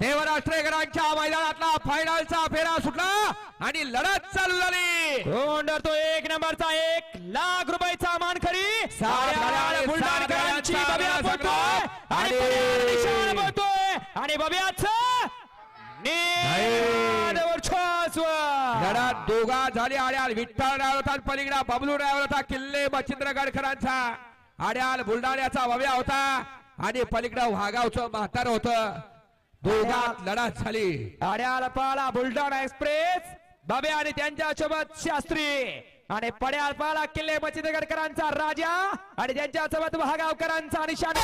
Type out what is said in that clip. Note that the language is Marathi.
देवराष्ट्रेकरांच्या मैदानातला फायनलचा फेरा सुटला आणि लढत चालू झाली. कोंडर तो एक नंबरचा एक लाख रुपयाचा सात गाड्या आणि बब्याच लढत दोघा झाली आड्याल विठ्ठल ड्रायव्हर होता पलीकडा बबलू ड्रायव्हर होता किल्ले मच्छिंद्र गडकरांचा आड्याल बुलढाण्याचा भव्या होता आणि पलीकडा वाघावचं म्हातार होत. दोघात लढत झाली. अड्याल पाला बुलढाणा एक्सप्रेस. बाबे आणि त्यांच्यासोबत शास्त्री. आणि पड्याल पाला किल्ले मच्छिंद्रगडकरांचा राजा. आणि त्यांच्यासोबत महागावकरांचा निशाण.